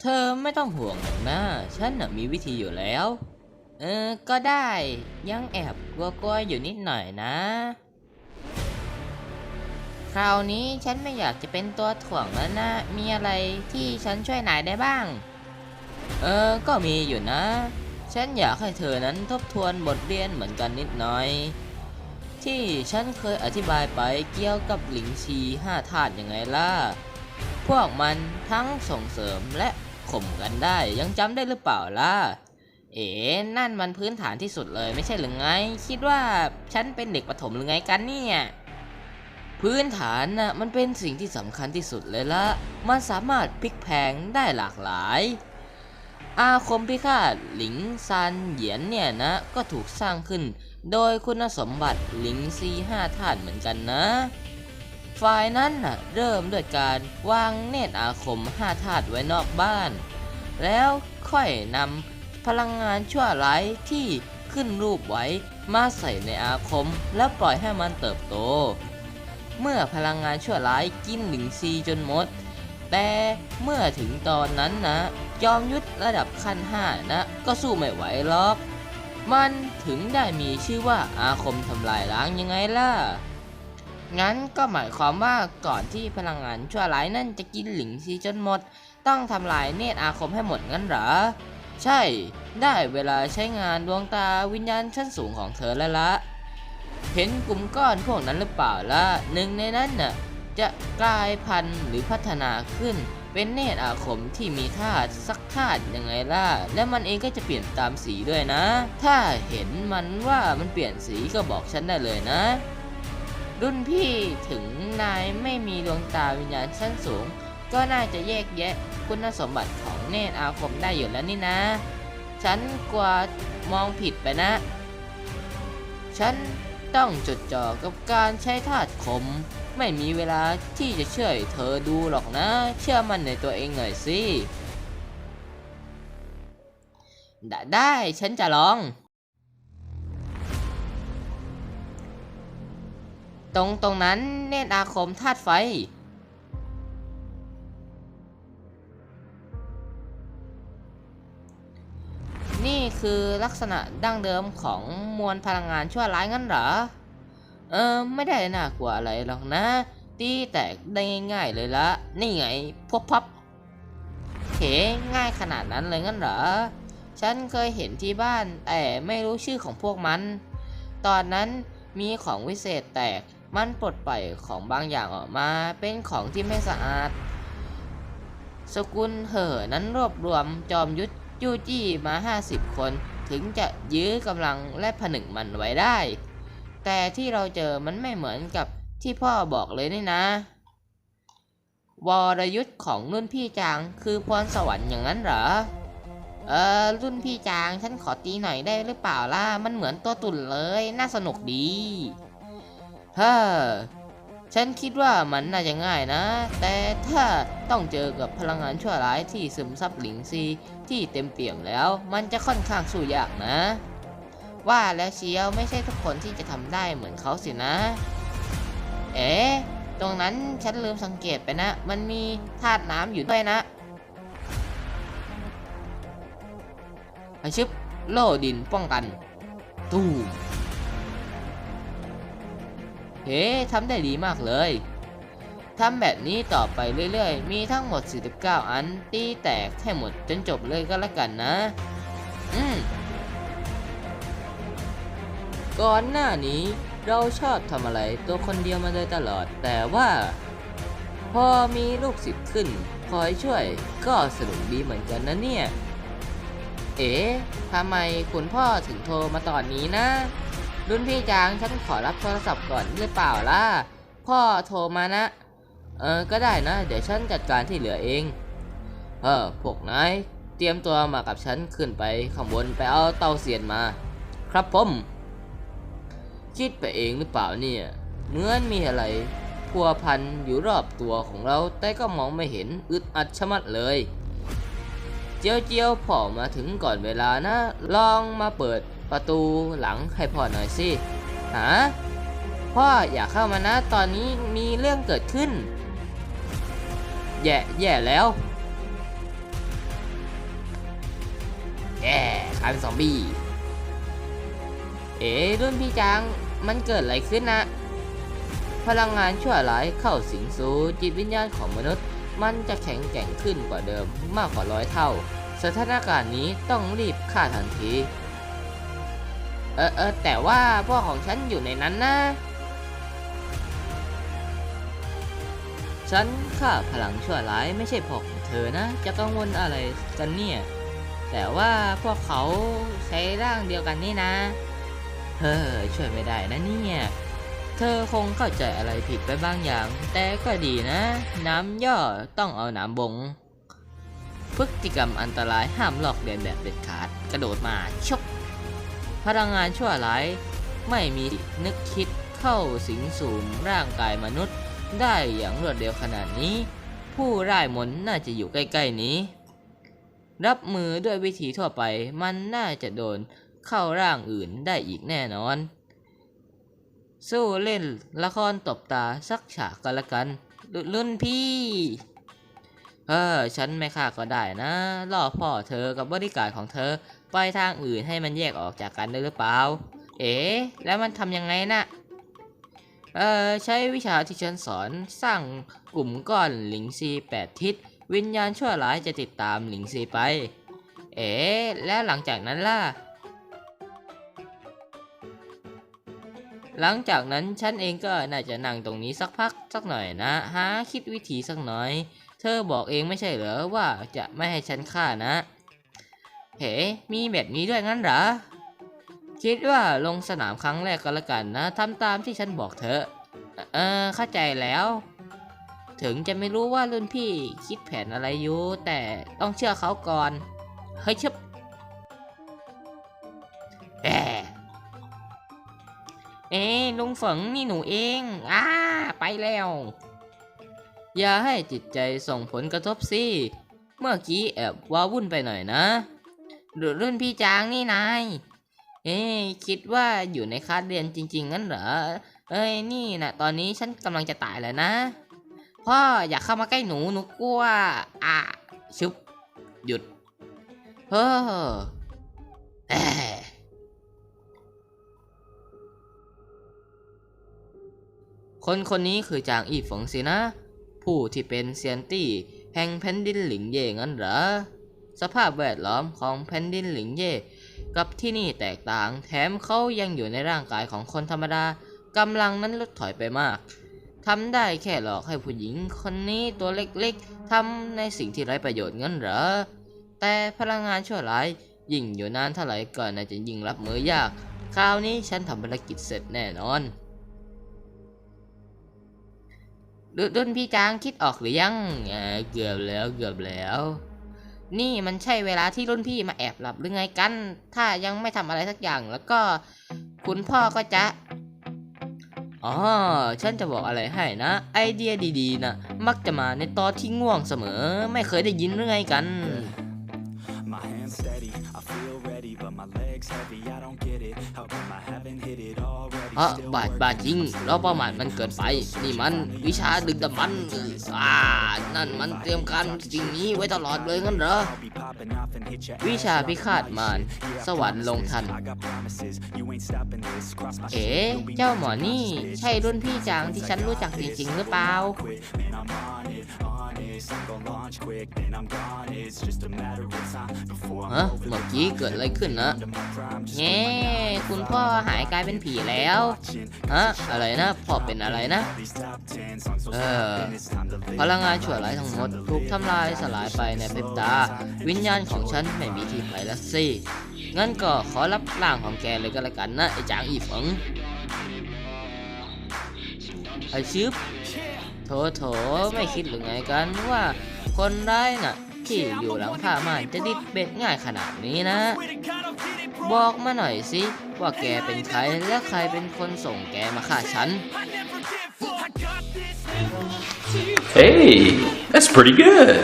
เธอไม่ต้องห่วงหรอกนะ ฉันน่ะมีวิธีอยู่แล้ว เออ ก็ได้ ยังแอบกลัวๆอยู่นิดหน่อยนะ คราวนี้ฉันไม่อยากจะเป็นตัวถ่วงแล้วนะ มีอะไรที่ฉันช่วยนายได้บ้าง เออ ก็มีอยู่นะ ฉันอยากให้เธอนั้นทบทวนบทเรียนเหมือนกันนิดหน่อย ที่ฉันเคยอธิบายไปเกี่ยวกับหลิงชีห้าธาตุยังไงล่ะพวกมันทั้งส่งเสริมและ ข่มกันได้ ยังจำได้หรือเปล่าล่ะ เอ๋นั่นมันพื้นฐานที่สุดเลยไม่ใช่หรือไง คิดว่าฉันเป็นเด็กประถมหรือไงกันเนี่ยพื้นฐานน่ะมันเป็นสิ่งที่สำคัญที่สุดเลยละ มันสามารถพลิกแพงได้หลากหลาย อาคมพิฆาตหลิงซานเหยียนเนี่ยนะ ก็ถูกสร้างขึ้น โดยคุณสมบัติหลิงซีห้าธาตุเหมือนกันนะ ฝ่ายนั้นน่ะเริ่มด้วยการวางเนตรอาคมห้าธาตุไว้นอกบ้าน แล้วค่อยนำพลังงานชั่วร้ายที่ขึ้นรูปไว้มาใส่ในอาคม แล้วปล่อยให้มันเติบโต เมื่อพลังงานชั่วร้ายกินหลิงซีจนหมด แต่เมื่อถึงตอนนั้นนะจอมยุทธระดับขั้นห้านะ ก็สู้ไม่ไหวหรอก มันถึงได้มีชื่อว่าอาคมทำลายล้างยังไงล่ะ งั้นก็หมายความว่าก่อนที่พลังงานชั่วร้ายนั่นจะกินหลิงซีจนหมด ต้องทำลายเนตรอาคมให้หมดงั้นเหรอ ใช่ ได้เวลาใช้งานดวงตาวิญญาณชั้นสูงของเธอแล้วละเห็นกลุ่มก้อนพวกนั้นหรือเปล่าล่ะหนึ่งในนั้นน่ะจะกลายพันธุ์หรือพัฒนาขึ้น เป็นเนตรอาคมที่มีธาตุสักธาตุยังไงล่ะ และมันเองก็จะเปลี่ยนตามสีด้วยนะ ถ้าเห็นมันว่ามันเปลี่ยนสีก็บอกฉันได้เลยนะ รุ่นพี่ถึงนายไม่มีดวงตาวิญญาณชั้นสูง ก็น่าจะแยกแยะคุณสมบัติของเนตรอาคมได้อยู่แล้วนี่นะ ฉันกลัวมองผิดไปนะ ฉันต้องจดจ่อกับการใช้ธาตุคมไม่มีเวลาที่จะเชื่อเธอดูหรอกนะ เชื่อมันในตัวเองหน่อยสิ ได้ ฉันจะลอง ตรงตรงนั้นเนตรอาคมธาตุไฟ นี่คือลักษณะดั้งเดิมของมวลพลังงานชั่วร้ายงั้นเหรอ เออไม่ได้น่ากลัวอะไรหรอกนะ ตีแตกได้ง่ายๆเลยละนี่ไงพวกพับเขง่ายขนาดนั้นเลยงั้นเหรอ ฉันเคยเห็นที่บ้านแต่ไม่รู้ชื่อของพวกมัน ตอนนั้นมีของวิเศษแตก มันปลดปล่อยของบางอย่างออกมาเป็นของที่ไม่สะอาด สกุลเหอนั้นรวบรวมจอมยุทธจู้จี้มา 50 คน ถึงจะยื้อกำลังและผนึกมันไว้ได้ แต่ที่เราเจอมันไม่เหมือนกับที่พ่อบอกเลยนี่นะ วรยุทธ์ของรุ่นพี่จางคือพรสวรรค์อย่างนั้นเหรอ เออรุ่นพี่จางฉันขอตีหน่อยได้หรือเปล่าล่ะ มันเหมือนตัวตุ่นเลย น่าสนุกดี ฮ้อฉันคิดว่ามันน่าจะง่ายนะ แต่ถ้าต้องเจอกับพลังงานชั่วร้ายที่ซึมซับหลิงซีที่เต็มเปี่ยมแล้ว มันจะค่อนข้างสู้ยากนะ ว่าแล้วเชียวไม่ใช่ทุกคนที่จะทำได้เหมือนเขาสินะ เอ๊ะ ตรงนั้นฉันลืมสังเกตไปนะ มันมีธาตุน้ำอยู่ด้วยนะไอชึบโล่ดินป้องกัน ตูม เฮ้ทำได้ดีมากเลยทำแบบนี้ต่อไปเรื่อยๆ มีทั้งหมด 49 อัน ตีแตกให้หมดจนจบเลยก็แล้วกันนะ อืม ก่อนหน้านี้เราชอบทำอะไรตัวคนเดียวมาโดยตลอด แต่ว่า พอมีลูกศิษย์ขึ้น คอยช่วยก็สนุกดีเหมือนกันนะเนี่ย เอ๋ทำไมคุณพ่อถึงโทรมาตอนนี้นะ รุ่นพี่จางฉันขอรับโทรศัพท์ก่อนหรือเปล่าล่ะ พ่อโทรมานะ เออ ก็ได้นะ เดี๋ยวฉันจัดการที่เหลือเอง เออ พวกนายเตรียมตัวมากับฉันขึ้นไปข้างบนไปเอาเตาเสียนมา ครับผมคิดไปเองหรือเปล่าเนี่ยเหมือนมีอะไรพัวพันอยู่รอบตัวของเรา แต่ก็มองไม่เห็นอึดอัดชะมัดเลย เจียวเจียวพ่อมาถึงก่อนเวลานะ ลองมาเปิด ประตูหลังให้พ่อหน่อยสิฮะพ่ออย่าเข้ามานะ ตอนนี้มีเรื่องเกิดขึ้น แย่แย่แล้ว แย่กลายเป็นซอมบี้ เอ๋รุ่นพี่จังมันเกิดอะไรขึ้นนะ พลังงานชั่วร้ายเข้าสิงสู่จิตวิญญาณของมนุษย์ มันจะแข็งแกร่งขึ้นกว่าเดิมมากกว่าร้อยเท่า สถานการณ์นี้ต้องรีบฆ่าทันที เออเออแต่ว่าพ่อของฉันอยู่ในนั้นนะ ฉันฆ่าพลังชั่วร้ายไม่ใช่พ่อของเธอนะ จะกังวลอะไรกันเนี่ย แต่ว่าพวกเขาใช้ร่างเดียวกันนี่นะ เฮ้อช่วยไม่ได้นะเนี่ย เธอคงเข้าใจอะไรผิดไปบางอย่าง แต่ก็ดีนะ น้ำย่อต้องเอาน้ำบงพฤติกรรมอันตรายห้ามลอกเลียนแบบเด็ดขาด กระโดดมาชก พลังงานชั่วร้าย ไม่มีนึกคิดเข้าสิงสู่ร่างกายมนุษย์ ได้อย่างรวดเร็วขนาดนี้ ผู้ร่ายมนต์น่าจะอยู่ใกล้ ๆนี้ รับมือด้วยวิธีทั่วไปมันน่าจะโดนเข้าร่างอื่นได้อีกแน่นอน สู้เล่นละครตบตาสักฉากกันละกันรุรุ่นพี่ เออ ฉันไม่ฆ่าก็ได้นะล่อพ่อเธอกับบริการของเธอ ไปทางอื่นให้มันแยกออกจากกันได้หรือเปล่า เอ๋แล้วมันทำยังไงนะเออใช้วิชาที่ฉันสอนสร้างกลุ่มก้อนหลิงซีแปดทิศ วิญญาณชั่วร้ายจะติดตามหลิงซีไป เอ๋แล้วหลังจากนั้นล่ะ หลังจากนั้นฉันเองก็น่าจะนั่งตรงนี้สักพักสักหน่อยนะหาคิดวิธีสักหน่อย เธอบอกเองไม่ใช่เหรอว่าจะไม่ให้ฉันฆ่านะ เฮ้มีแบบนี้ด้วยงั้นเหรอ คิดว่าลงสนามครั้งแรกก็แล้วกันนะทำตามที่ฉันบอกเธอ เออเข้าใจแล้ว ถึงจะไม่รู้ว่ารุ่นพี่คิดแผนอะไรอยู่แต่ต้องเชื่อเขาก่อน เฮ้ยชึบแอเอ้ลุงฝงนี่หนูเองอ้าไปแล้ว อย่าให้จิตใจส่งผลกระทบสิ เมื่อกี้แอบว้าวุ่นไปหน่อยนะ หรือรุ่นพี่จางนี่นาย เอ้ยคิดว่าอยู่ในคลาสเรียนจริง ๆ งั้นเหรอ เอ้ยนี่นะตอนนี้ฉันกำลังจะตายแล้วนะ พ่ออย่าเข้ามาใกล้หนูหนูกลัว อะ ชุบ หยุด เฮ้อคนคนนี้คือจางอีฝงสินะ ผู้ที่เป็นเซียนตี้แห่งแผ่นดินหลิงเย่งั้นเหรอ สภาพแวดล้อมของแผ่นดินหลิงเย่กับที่นี่แตกต่าง แถมเขายังอยู่ในร่างกายของคนธรรมดากำลังนั้นลดถอยไปมากทำได้แค่หลอกให้ผู้หญิงคนนี้ตัวเล็กๆทำในสิ่งที่ไร้ประโยชน์งั้นเหรอ แต่พลังงานชั่วร้ายยิ่งอยู่นานเท่าไหร่ก็น่าจะยิ่งรับมือยาก คราวนี้ฉันทำภารกิจเสร็จแน่นอนรรุ่นพี่จางคิดออกหรือยังเกือบแล้วเกือบแล้ว นี่มันใช่เวลาที่รุ่นพี่มาแอบหลับหรือไงกัน ถ้ายังไม่ทำอะไรสักอย่าง แล้วก็คุณพ่อก็จะ อ๋อ ฉันจะบอกอะไรให้นะ ไอเดียดีๆนะมักจะมาในตอนที่ง่วงเสมอ ไม่เคยได้ยินหรือไงกัน อะบาดบาดจริง on เราประมาทมันเกินไป นี่มันวิชาดึกดำบรรพ์อ่า นั่นมันเตรียมการสิ่งนี้ไว้ตลอดเลยงั้นเหรอ วิชาพิฆาตมารสวรรค์ลงทัน เอ๋เจ้าหมอนี่ ใช่รุ่นพี่จางที่ฉันรู้จักจริงๆหรือเปล่า quit. Man, I'm on it, honest. I'm gonna launch quick, then I'm gone. It's just a matter of time before ฮะ I'm over เมื่อ the กี้ line. เกิดอะไรขึ้นนะ Under my prime, just แง่คุณพ่อหายกลายเป็นผีแล้วฮะ อะไรนะ พ่อเป็นอะไรนะ these top 10 songs so เออ stopping. It's time to live. พลังงานชั่วร้ายทั้งหมด ถูกทำลายสลายไปในพริบตา วิญญาณของฉันไม่มีที่ไปแล้วสิ งั้นก็ขอรับร่างของแกเลยก็แล้วกันนะ ไอ้จางอีฝงไอ้ชิบ โถโถไม่คิดหรือไงกันว่า คนร้ายน่ะ ที่อยู่หลังผ้าม่านจะดิดเบ็ดง่ายขนาดนี้นะ บอกมาหน่อยสิว่าแกเป็นใครและใครเป็นคนส่งแกมาฆ่าฉัน Hey, that's pretty good.